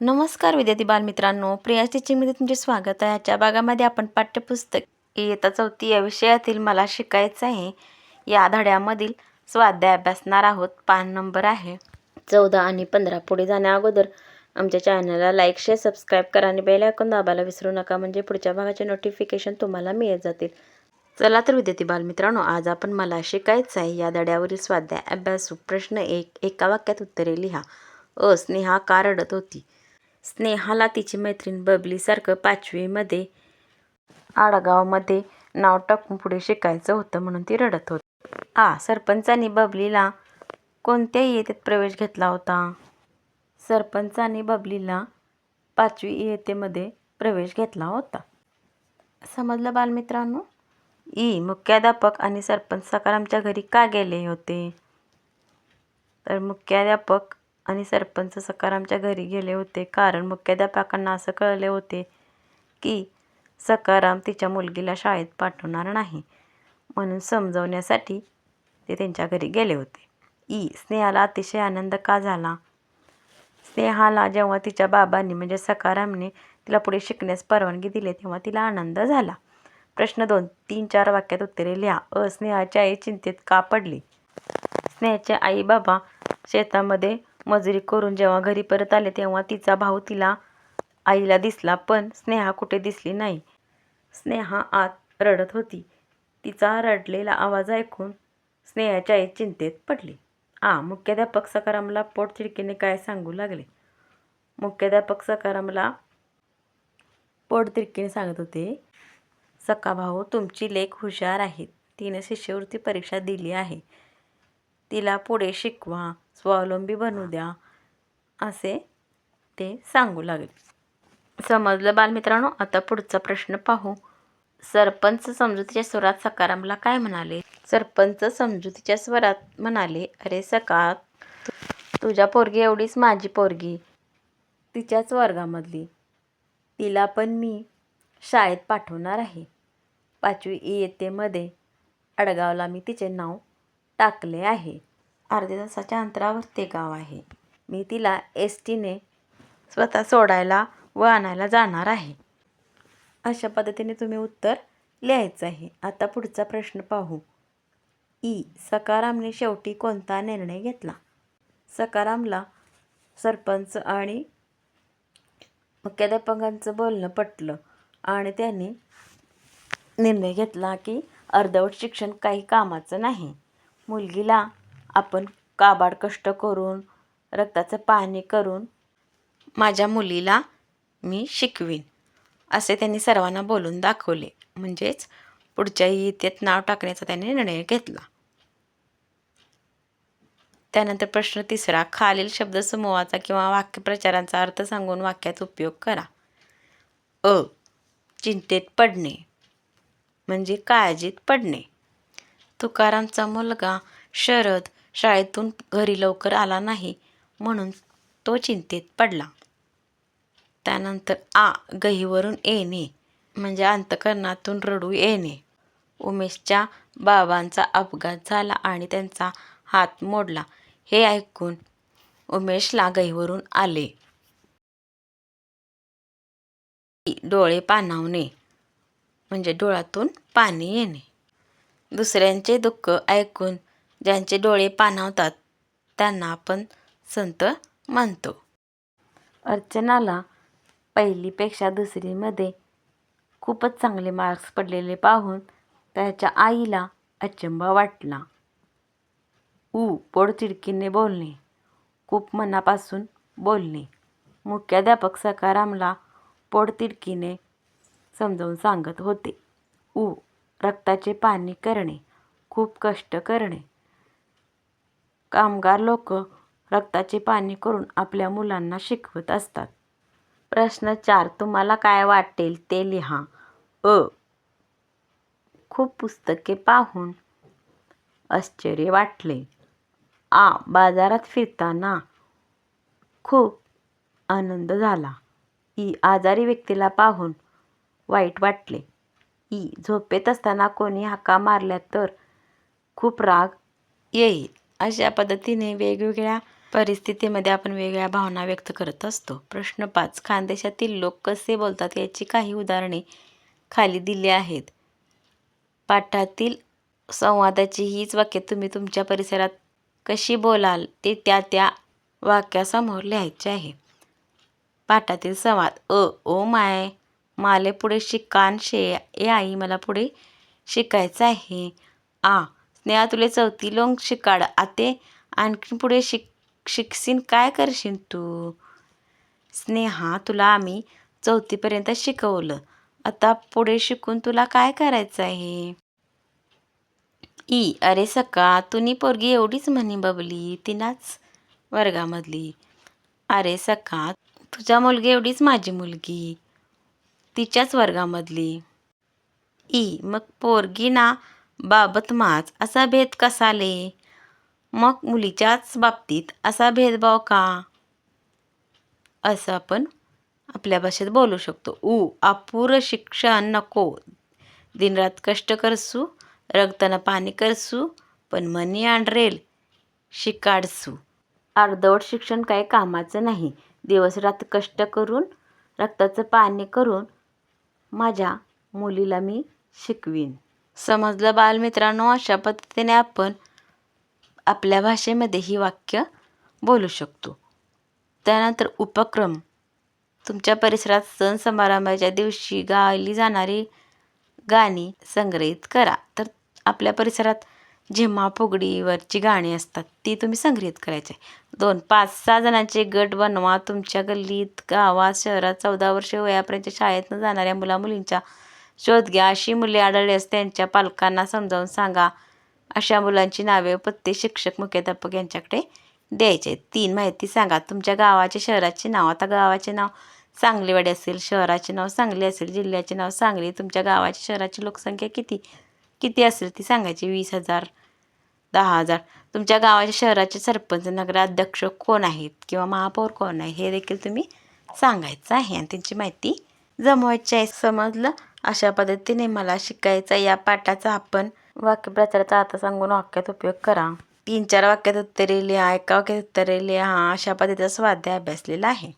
नमस्कार विद्यार्थी बालमित्रांनो प्रिया टीचिंगमध्ये तुमचे स्वागत आहे. आजच्या भागामध्ये आपण पाठ्यपुस्तक इयत्ता चौथी या विषयातील मला शिकायचं आहे. या धड्यामधील स्वाध्याय अभ्यासणार आहोत. पान नंबर आहे. चौदा आणि पंधरा पुढे जाण्या अगोदर आमच्या चॅनलला लाईक शेअर सबस्क्राईब करा आणि बेल ऐकून दाबायला विसरू नका. म्हणजे पुढच्या भागाचे नोटिफिकेशन तुम्हाला मिळत जातील. चला तर विद्यार्थी बालमित्रांनो आज आपण मला शिकायचं आहे. या धड्यावरील स्वाध्याय अभ्यासू प्रश्न एक. एका वाक्यात उत्तरे लिहा. अ स्नेहा का रडत होती? स्नेहाला तिची मैत्रीण बबलीसारखं पाचवीमध्ये आडगावमध्ये नाव टाकून पुढे शिकायचं होतं म्हणून ती रडत होती. आ सरपंचांनी बबलीला कोणत्या इयत्तेत प्रवेश घेतला होता? सरपंचांनी बबलीला पाचवी इयत्तेमध्ये प्रवेश घेतला होता. समजलं बालमित्रांनो? ई मुख्याध्यापक आणि सरपंच सकारामच्या घरी का गेले होते? तर मुख्याध्यापक आणि सरपंच सकारामच्या घरी गेले होते. कारण मुख्याध्यापकांना असं कळले होते की सकाराम तिच्या मुलगीला शाळेत पाठवणार नाही. म्हणून समजवण्यासाठी ते त्यांच्या घरी गेले होते. ई स्नेहाला अतिशय आनंद का झाला? स्नेहाला जेव्हा तिच्या बाबांनी म्हणजे सकारामने तिला पुढे शिकण्यास परवानगी दिली तेव्हा तिला आनंद झाला. प्रश्न दोन तीन चार वाक्यात उत्तरे लिहा. अ स्नेहाची आई चिंतेत का पडली? स्नेहाचे आई बाबा शेतामध्ये मजुरी करून जेव्हा घरी परत आले तेव्हा तिचा भाऊ तिला आईला दिसला पण स्नेहा कुठे दिसली नाही. स्नेहा आत रडत होती. तिचा रडलेला आवाज ऐकून स्नेहाची आई चिंतेत पडली. आ मुख्याध्यापक सकारामला पोटतिडकीने काय सांगू लागले? मुख्याध्यापक सकारामला पोटतिडकीने सांगत होते सका भाऊ तुमची लेख हुशार आहे तिने शिष्यवृत्ती परीक्षा दिली आहे. तिला पुढे शिकवा. स्वावलंबी बनू द्या असे ते सांगू लागले. समजलं बालमित्रांनो? आता पुढचा प्रश्न पाहू. सरपंच समजुतीच्या स्वरात सकारामला काय म्हणाले? सरपंच समजुतीच्या स्वरात म्हणाले अरे सका तुझ्या पोरगी एवढीच माझी पोरगी. तिच्याच वर्गामधली. तिला पण मी शाळेत पाठवणार आहे. पाचवी इयत्तेमध्ये अडगावला मी तिचे नाव टाकले आहे. अर्ध्या तासाच्या अंतरावर ते गाव आहे. मी तिला एस टीने स्वतः सोडायला व आणायला जाणार आहे. अशा पद्धतीने तुम्ही उत्तर लिहायचं आहे. आता पुढचा प्रश्न पाहू. ई. सकारामने शेवटी कोणता निर्णय घेतला? सकारामला सरपंच आणि मुख्याध्यापकांचं बोलणं पटलं आणि त्यांनी निर्णय घेतला की अर्धवट शिक्षण काही कामाचं नाही. मुलगीला आपण काबाड कष्ट करून रक्ताचं पाणी करून माझ्या मुलीला मी शिकवीन असे त्यांनी सर्वांना बोलून दाखवले. म्हणजेच पुढच्या इयत्तेत नाव टाकण्याचा त्यांनी निर्णय घेतला. त्यानंतर प्रश्न तिसरा खालील शब्दसमूहाचा किंवा वाक्यप्रचारांचा अर्थ सांगून वाक्यात उपयोग करा. अ. चिंतेत पडणे. म्हणजे काळजीत पडणे. तुकारामचा मुलगा शरद शाळेतून घरी लवकर आला नाही म्हणून तो चिंतेत पडला. त्यानंतर आ गहीवरून येणे म्हणजे अंतकरणातून रडू येणे. उमेशच्या बाबांचा अपघात झाला आणि त्यांचा हात मोडला. हे ऐकून उमेशला गहीवरून आले. डोळे पाणावणे म्हणजे डोळ्यातून पाणी येणे. दुसऱ्यांचे दुःख ऐकून ज्यांचे डोळे पाणावतात त्यांना आपण संत मानतो. अर्चनाला पहिलीपेक्षा दुसरीमध्ये खूपच चांगले मार्क्स पडलेले पाहून त्याच्या आईला अचंबा वाटला. ऊ पोटतिडकीने बोलणे खूप मनापासून बोलणे. मुख्याध्यापक सकारामला पोटतिडकीने समजावून सांगत होते. ऊ रक्ताचे पाणी करणे खूप कष्ट करणे. कामगार लोक रक्ताचे पाणी करून आपल्या मुलांना शिकवत असतात. प्रश्न चार तुम्हाला काय वाटेल ते लिहा. अ. खूप पुस्तके पाहून आश्चर्य वाटले. आ. बाजारात फिरताना खूप आनंद झाला. ई. आजारी व्यक्तीला पाहून वाईट वाटले. ई. झोपेत असताना कोणी हाका मारल्या तर खूप राग येईल. अशा पद्धतीने वेगवेगळ्या परिस्थितीमध्ये आपण वेगळ्या भावना व्यक्त करत असतो. प्रश्न पाच खानदेशातील लोक कसे बोलतात याची काही उदाहरणे खाली दिली आहेत. पाठातील संवादाची हीच वाक्य तुम्ही तुमच्या परिसरात कशी बोलाल ते त्या त्या वाक्यासमोर लिहायचे आहे. पाठातील संवाद अ ओ माय माले पुढे शिकान शे ए आई मला पुढे शिकायचं आहे. आ स्नेहा तुले चौथी लोंग शिकाड. आते आणखीन पुढे शिक शिकशीन काय करशील तू? स्नेहा तुला आम्ही चौथीपर्यंत शिकवलं. आता पुढे शिकून तुला काय करायचं आहे? ई अरे सका तुनी पोरगी एवढीच म्हणी बबली तिनाच वर्गामधली. अरे सका तुझ्या मुलगी एवढीच माझी मुलगी तिच्याच वर्गामधली. ई मग पोरगी ना बाबत माच असा भेद कसाले मग मुलीच्याच बाबतीत असा भेदभाव का? असं आपण आपल्या भाषेत बोलू शकतो. ऊ अपूर शिक्षण नको. दिनरात कष्ट करसू रक्तानं पाणी करसू पण मनी आणरेल शिकाडसू. अर्धवट शिक्षण काही कामाचं नाही. दिवसरात कष्ट करून रक्ताचं पाणी करून माझ्या मुलीला मी शिकवीन. समजलं बालमित्रांनो अशा पद्धतीने आपण आपल्या भाषेमध्ये ही वाक्य बोलू शकतो. त्यानंतर उपक्रम. तुमच्या परिसरात सण समारंभाच्या दिवशी गायली जाणारी गाणी संग्रहित करा. तर आपल्या परिसरात झिम्मा फुगडीवरची गाणी असतात ती तुम्ही संग्रहित करायचे. दोन पाच सहा जणांचे गट बनवा. तुमच्या गल्लीत गावात शहरात चौदा वर्ष वयापर्यंत शाळेतनं जाणाऱ्या मुलामुलींच्या शोध घ्या. अशी मुले आढळल्यास त्यांच्या पालकांना समजावून सांगा. अशा मुलांची नावे पत्ते शिक्षक मुख्याध्यापक यांच्याकडे द्यायचे. तीन माहिती सांगा. तुमच्या गावाचे शहराचे नाव. आता गावाचे नाव सांगलीवाडी असेल शहराचे नाव सांगली असेल जिल्ह्याचे नाव सांगली. तुमच्या गावाची शहराची लोकसंख्या किती? किती असेल ती सांगायची? वीस हजार दहा हजार. तुमच्या गावाच्या शहराचे सरपंच नगराध्यक्ष कोण आहेत किंवा महापौर कोण आहे हे देखील तुम्ही सांगायचं आहे. आणि त्यांची माहिती जमवायची आहे. समजलं? अशा पद्धतीने मला शिकायचा या पाठाचा आपण वाक्यप्रचाराचा आता सांगून वाक्यात उपयोग करा. तीन चार वाक्यात उत्तरे लिहा एका वाक्यात उत्तरे लिहा. अशा पद्धतीचा स्वाध्याय अभ्यासलेला आहे.